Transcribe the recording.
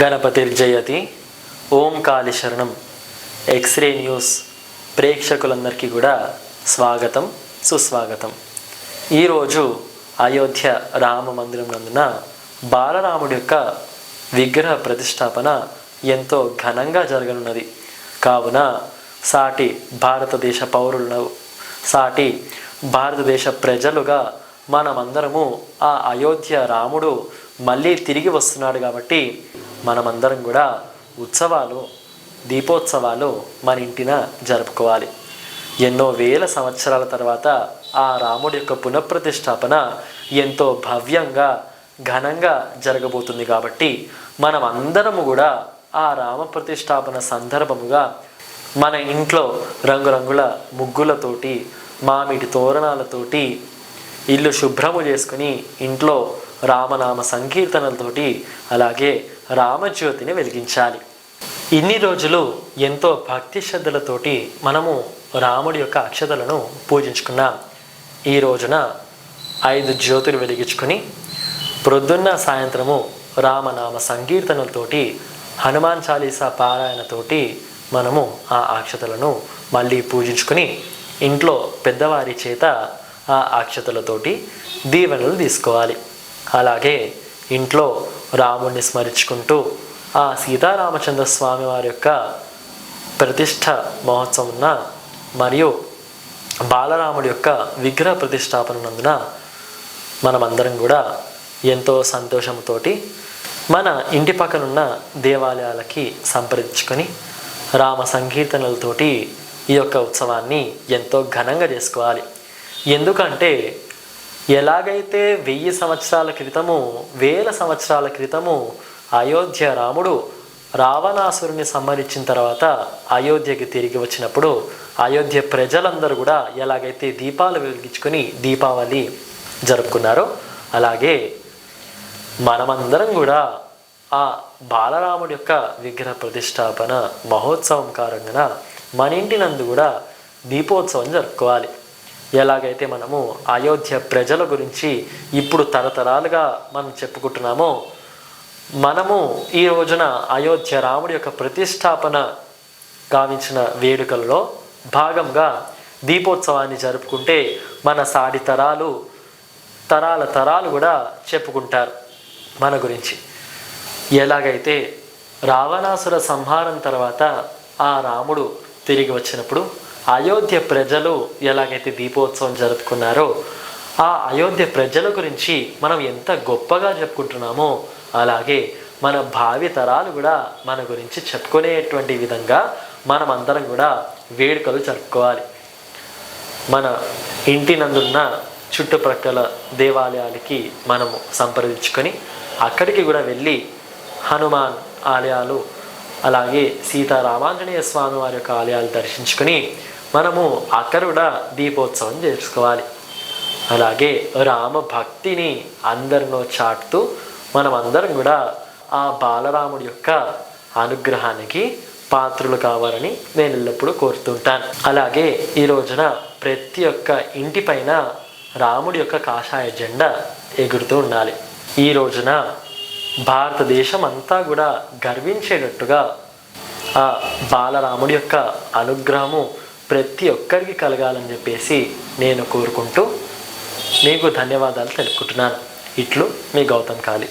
గణపతిర్జయతి ఓం కాళి శరణం x ray news ప్రేక్షకులందరికీ కూడా స్వాగతం సుస్వాగతం ఈరోజు అయోధ్య రామ మందిరం నందున బాలరాముడి యొక్క విగ్రహ ప్రతిష్టాపన ఎంతో ఘనంగా జరగనున్నది. కావున సాటి భారతదేశ పౌరులను సాటి భారతదేశ ప్రజలుగా మనమందరము ఆ అయోధ్య రాముడు మళ్ళీ తిరిగి వస్తున్నాడు కాబట్టి మనమందరం కూడా ఉత్సవాలు దీపోత్సవాలు మన ఇంటిన జరుపుకోవాలి. ఎన్నో వేల సంవత్సరాల తర్వాత ఆ రాముడి యొక్క పునఃప్రతిష్టాపన ఎంతో భవ్యంగా ఘనంగా జరగబోతుంది కాబట్టి మనం అందరము కూడా ఆ రామ ప్రతిష్టాపన సందర్భముగా మన ఇంట్లో రంగురంగుల ముగ్గులతోటి మామిడి తోరణాలతోటి ఇల్లు శుభ్రము చేసుకుని ఇంట్లో రామనామ సంకీర్తనలతోటి అలాగే రామజ్యోతిని వెలిగించాలి. ఇన్ని రోజులు ఎంతో భక్తి శ్రద్ధలతోటి మనము రాముడి యొక్క అక్షతలను పూజించుకున్నాం. ఈ రోజున ఐదు జ్యోతులు వెలిగించుకుని ప్రొద్దున్న సాయంత్రము రామనామ సంకీర్తనలతోటి హనుమాన్ చాలీసా పారాయణతోటి మనము ఆ అక్షతలను మళ్ళీ పూజించుకొని ఇంట్లో పెద్దవారి చేత ఆ అక్షతలతోటి దీవెనలు తీసుకోవాలి. అలాగే ఇంట్లో రాముణ్ణి స్మరించుకుంటూ ఆ సీతారామచంద్ర స్వామి వారి యొక్క ప్రతిష్ట మహోత్సవం మరియు బాలరాముడి యొక్క విగ్రహ ప్రతిష్టాపన నందున మనమందరం కూడా ఎంతో సంతోషంతోటి మన ఇంటి పక్కనున్న దేవాలయాలకి సంప్రదించుకొని రామ సంకీర్తనలతోటి ఈ యొక్క ఉత్సవాన్ని ఎంతో ఘనంగా చేసుకోవాలి. ఎందుకంటే ఎలాగైతే వెయ్యి సంవత్సరాల క్రితము వేల సంవత్సరాల క్రితము అయోధ్య రాముడు రావణాసురుని సంహరించిన తర్వాత అయోధ్యకి తిరిగి వచ్చినప్పుడు అయోధ్య ప్రజలందరూ కూడా ఎలాగైతే దీపాలు వెలిగించుకొని దీపావళి జరుపుకున్నారో అలాగే మనమందరం కూడా ఆ బాలరాముడి యొక్క విగ్రహ ప్రతిష్టాపన మహోత్సవం కారణంగా మన ఇంటి నందు కూడా దీపోత్సవం జరుపుకోవాలి. ఎలాగైతే మనము అయోధ్య ప్రజల గురించి ఇప్పుడు తరతరాలుగా మనం చెప్పుకుంటున్నామో మనము ఈ రోజున అయోధ్య రాముడి యొక్క ప్రతిష్టాపన గావించిన వేడుకల్లో భాగంగా దీపోత్సవాన్ని జరుపుకుంటే మన సాడి తరాలు తరాల తరాలు కూడా చెప్పుకుంటారు మన గురించి. ఎలాగైతే రావణాసుర సంహారం తర్వాత ఆ రాముడు తిరిగి వచ్చినప్పుడు అయోధ్య ప్రజలు ఎలాగైతే దీపోత్సవం జరుపుకున్నారో ఆ అయోధ్య ప్రజల గురించి మనం ఎంత గొప్పగా చెప్పుకుంటున్నామో అలాగే మన భావి తరాలు కూడా మన గురించి చెప్పుకునేటువంటి విధంగా మనం అందరం కూడా వేడుకలు జరుపుకోవాలి. మన ఇంటి నందున్న చుట్టుప్రక్కల దేవాలయాలకి మనము సంప్రదించుకొని అక్కడికి కూడా వెళ్ళి హనుమాన్ ఆలయాలు అలాగే సీతారామాంజనేయ స్వామి వారి యొక్క ఆలయాలు దర్శించుకొని మనము అకరుడ దీపోత్సవం చేసుకోవాలి. అలాగే రామ భక్తిని చాటుతూ మనం అందరం కూడా ఆ బాలరాముడి యొక్క అనుగ్రహానికి పాత్రులు కావాలని నేను ఎల్లప్పుడూ కోరుతుంటాను. అలాగే ఈ రోజున ప్రతి ఒక్క ఇంటిపైన రాముడి యొక్క కాషాయ జెండా ఎగురుతూ ఉండాలి. ఈ రోజున భారతదేశం అంతా కూడా గర్వించేటట్టుగా ఆ బాలరాముడి యొక్క అనుగ్రహము ప్రతి ఒక్కరికి కలగాలని చెప్పేసి నేను కోరుకుంటూ మీకు ధన్యవాదాలు తెలుపుకుంటున్నాను. ఇట్లు మీ గౌతమ్ కాళీ